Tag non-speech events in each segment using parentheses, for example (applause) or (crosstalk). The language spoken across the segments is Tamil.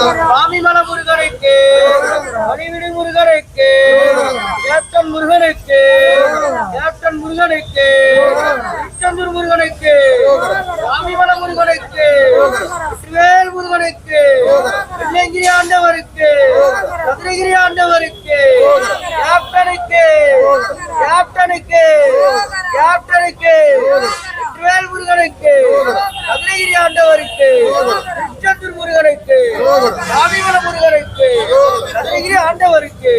சுவாமிமல முருகனுக்கு வழிவிடு முருகனுக்கு கேப்டன் முருகனுக்கு கேப்டன் முருகனுக்கு திருச்செந்தூர் முருகனுக்கு சுவாமிமல முருகனுக்கு வேல் முருகனுக்கு வெள்ளங்கிரி ஆண்டவருக்கு சதுரகிரி ஆண்டவருக்கு கேப்டனுக்கு கேப்டனுக்கு கேப்டனுக்கு வேல் முருகனுக்கு சதுரகிரி ஆண்டவருக்கு முருகனுக்கு சாமிமல முருகனுக்கு சதுரகிரி ஆண்டவருக்கு.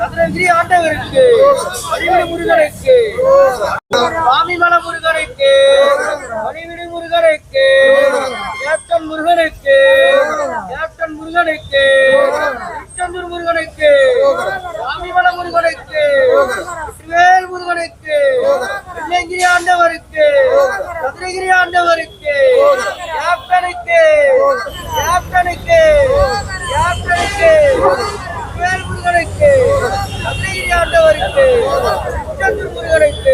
சதுரகிரி ஆண்டவருக்கு. வழிவிடு முருகனுக்கு. சுவாமிமல முருகனுக்கு. வழிவிடு முருகனுக்கு. கேப்டன் முருகனுக்கு. கேப்டன் முருகனுக்கு. திருச்செந்தூர் முருகனுக்கு. சுவாமிமல முருகனுக்கு. வேல் முருகனுக்கு. வெள்ளங்கிரி ஆண்டவருக்கு. சதுரகிரி ஆண்டவருக்கு கேப்டனுக்கு கேப்டனுக்கு கேப்டனுக்கு வேல் முருகனுக்கு சதுரகிரி ஆண்டவருக்கு திருச்செந்தூர் முருகனுக்கு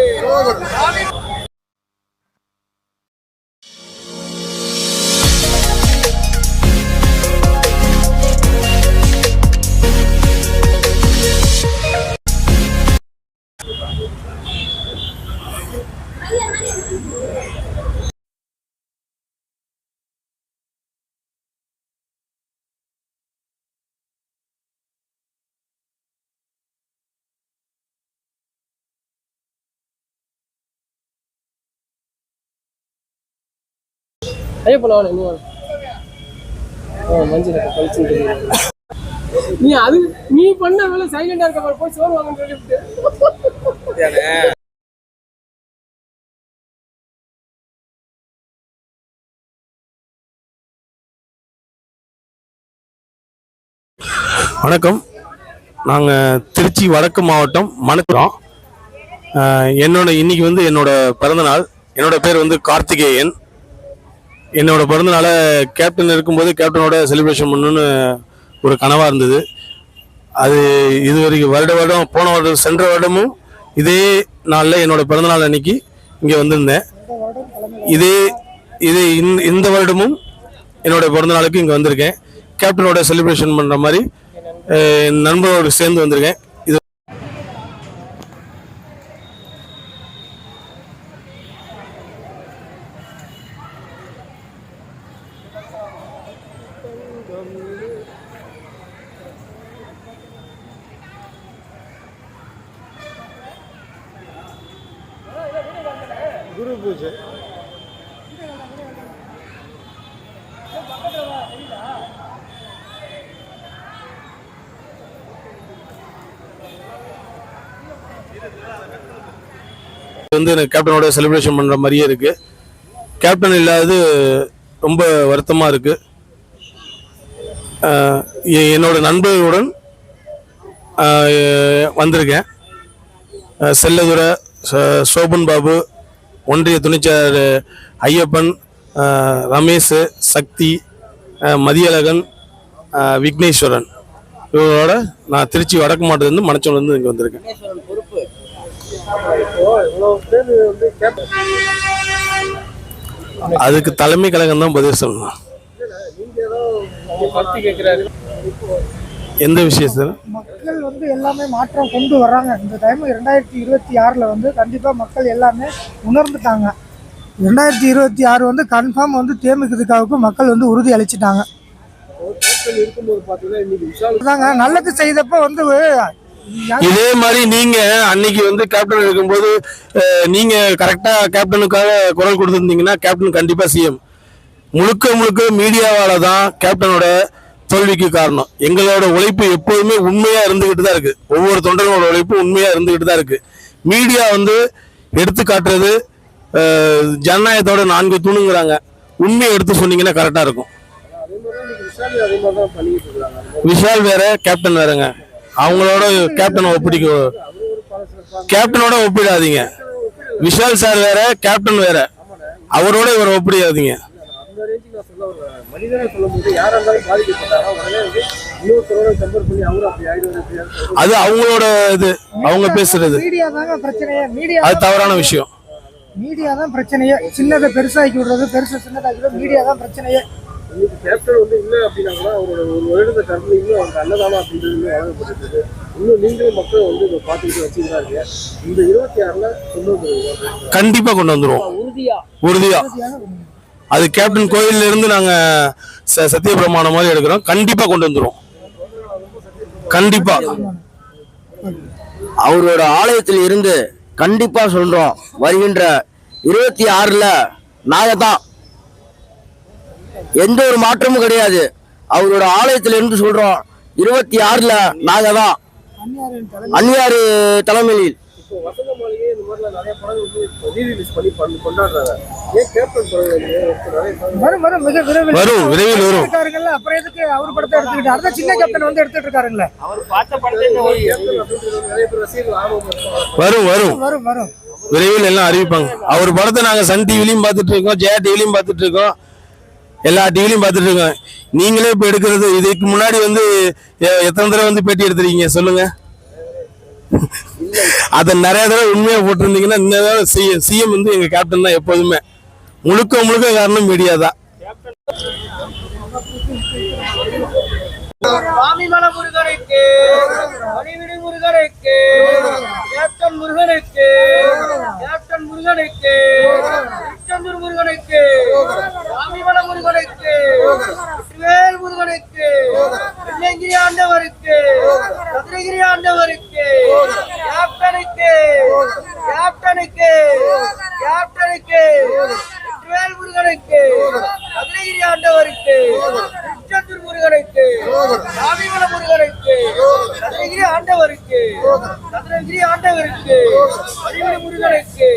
சாமி ஐயா நீ வாங்க ஓ மஞ்சள் கழிச்சு நீ அது நீ பண்ண வேலை சைலண்டா இருக்க போய் சோறு வாங்க சொல்லிவிட்டு வணக்கம். நாங்கள் திருச்சி வடக்கு மாவட்டம் மணக்குறோம் என்னோட இன்னைக்கு வந்து என்னோட பிறந்தநாள். என்னோட பேர் வந்து கார்த்திகேயன். என்னோட பிறந்தநாளை கேப்டன் இருக்கும்போது கேப்டனோட செலிப்ரேஷன் பண்ணணும்னு ஒரு கனவாக இருந்தது. அது இது வரைக்கும் வருட வருடம் போன வருடம் சென்ற வருடமும் இதே நாளில் என்னோட பிறந்தநாள் அன்னைக்கு இங்கே வந்திருந்தேன். இதே இது இந்த- இந்த வருடமும் என்னோட பிறந்தநாளுக்கு இங்கே வந்திருக்கேன். கேப்டனோட செலிப்ரேஷன் பண்ணுற மாதிரி நண்பரோடு சேர்ந்து வந்திருக்கேன். இது வந்து எனக்கு கேப்டனோட செலிப்ரேஷன் பண்ணுற மாதிரியே இருக்குது கேப்டன் இல்லாதது ரொம்ப வருத்தமாக இருக்குது என்னோட நண்பர்களுடன் வந்திருக்கேன். செல்லதுரை சோபன் பாபு ஒன்றிய துணைச்சாளர் ஐயப்பன் ரமேஷ் சக்தி மதியழகன் விக்னேஸ்வரன். இவரோட நான் திருச்சி வடக்கு மாவட்டத்துலேருந்து மணச்சோலேருந்து இங்கே வந்திருக்கேன். அதுக்கு தலைமை கழகம் தான் பதில் சொல்லணும். கேட்கிறாரு எந்த விஷயத்தில்? மக்கள் வந்து எல்லாமே மாற்றம் கொண்டு வர்றாங்க. இந்த டைம் ரெண்டாயிரத்தி இருபத்தி ஆறில் வந்து கண்டிப்பாக மக்கள் எல்லாமே உணர்ந்துட்டாங்க. ரெண்டாயிரத்தி இருபத்தி ஆறு வந்து கன்ஃபார்ம் வந்து தேமுதிகவுக்கு மக்கள் வந்து உறுதி அளிச்சிட்டாங்க. நல்லது செய்தப்ப வந்து இதே மாதிரி நீங்க அன்னைக்கு வந்து கேப்டன் இருக்கும்போது நீங்க கரெக்டா கேப்டனுக்காக குரல் கொடுத்திருந்தீங்கன்னா கேப்டன் கண்டிப்பா சிஎம் முழுக்க முழுக்க மீடியாவால தான் கேப்டனோட தோல்விக்கு காரணம். எங்களோட உழைப்பு எப்போதுமே உண்மையா இருந்துகிட்டு தான் இருக்கு. ஒவ்வொரு தொண்டர்களோட உழைப்பு உண்மையா இருந்துகிட்டு தான் இருக்கு. மீடியா வந்து எடுத்து காட்டுறது ஜனநாயகத்தோட நான்கு தூணுங்கிறாங்க. உண்மையை எடுத்து சொன்னீங்கன்னா கரெக்டாக இருக்கும். விஷால் வேற கேப்டன் வேறங்க. அவங்களோட கேப்டனை ஒப்பிடிக்க கேப்டனோட ஒப்பிடாதீங்க. விஷால் சார் வேற கேப்டன் வேற. அவரோட இவரை ஒப்பிடாதீங்க. அது அவங்களோட இது அவங்க பேசுறது. மீடியா தாங்க பிரச்சனையே. மீடியா அது தவறான விஷயம். மீடியா தான் பிரச்சனையே. சின்னதை பெருசாக்கி விடுறது பெருசை சின்னதாக்கி விடுறது மீடியா தான் பிரச்சனையே. இன்னைக்கு கேப்டன் வந்து இல்லை அப்படின்னா கூட அவரோட ஒரு வருடத்தை கடந்து இன்னும் அவருக்கு அன்னதானம் அப்படின்றது இன்னும் வழங்கப்பட்டு இருக்கு இன்னும் நீங்களும் மக்கள் வந்து இதை பார்த்துக்கிட்டு வச்சுக்கிறாங்க இந்த இருபத்தி ஆறுல கொண்டு வந்துருக்கோம் கண்டிப்பா கொண்டு வந்துருவோம். உறுதியா. உறுதியா. அது கேப்டன் கோயில்ல இருந்து நாங்க ச- சத்திய பிரமாணம் மாதிரி எடுக்கிறோம். கண்டிப்பா கொண்டு வந்துடும் கண்டிப்பா. அவரோட ஆலயத்தில் இருந்து கண்டிப்பா சொல்றோம். வருகின்ற இருபத்தி ஆறுல நாங்க தான். எந்த ஒரு மாற்றமும் கிடையாது. அவரோட ஆலயத்தில் இருந்து சொல்றோம். இருபத்தி ஆறுல நாங்க தான். அந்நியார் தலைமையில். வசந்த மாளிகை இந்த மாதிரிலாம் நிறைய படங்கள் வந்து ரீ ரிலீஸ் பண்ணி பண்ணி கொண்டாடுறாங்க. ஏன் கேப்டன் படம் இல்லையே? இப்போ நிறைய படம் வரும் வரும். மிக விரைவில். வரும் விரைவில் வரும். இருக்காருங்கல்ல அப்புறம் எதுக்கு அவர் படத்தை எடுத்துக்கிட்டு அடுத்த சின்ன கேப்டன் வந்து எடுத்துட்டு இருக்காருங்களே கேப்டன் அப்படின்றது நிறைய பேர் ரசிகர்கள் ஆர்வம் இருப்பாங்க. வரும் வரும். வரும் வரும். விரைவில் எல்லாம் அறிவிப்பாங்க. அவர் படத்தை நாங்க சன் டிவிலையும் பார்த்துட்டு இருக்கோம் ஜெயா டிவிலையும் பார்த்துட்டு இருக்கோம். எல்லா டிவிலையும் பார்த்துட்டு இருக்கோம். நீங்களே இப்போ எடுக்கிறது இதுக்கு முன்னாடி வந்து எ- எத்தனை தடவை வந்து பேட்டி எடுத்துருக்கீங்க? சொல்லுங்க. (laughs) அதை நிறைய தடவை உண்மையாக போட்டிருந்தீங்கன்னா இன்னும் சிஎம் சிஎம் வந்து எங்கள் கேப்டன் தான் எப்போதுமே. முழுக்க முழுக்க காரணம் மீடியா தான். முருகனுக்கு முருகனுக்கு முருகனுக்கு முருகனுக்கு மதுரகிரி ஆண்டவருக்கு திருச்செந்தூர் முருகனுக்கு சாமிமல முருகனுக்கு மதுரகிரி ஆண்டவருக்கு மதுரகிரி ஆண்டவருக்கு அறிவிட முருகனுக்கு.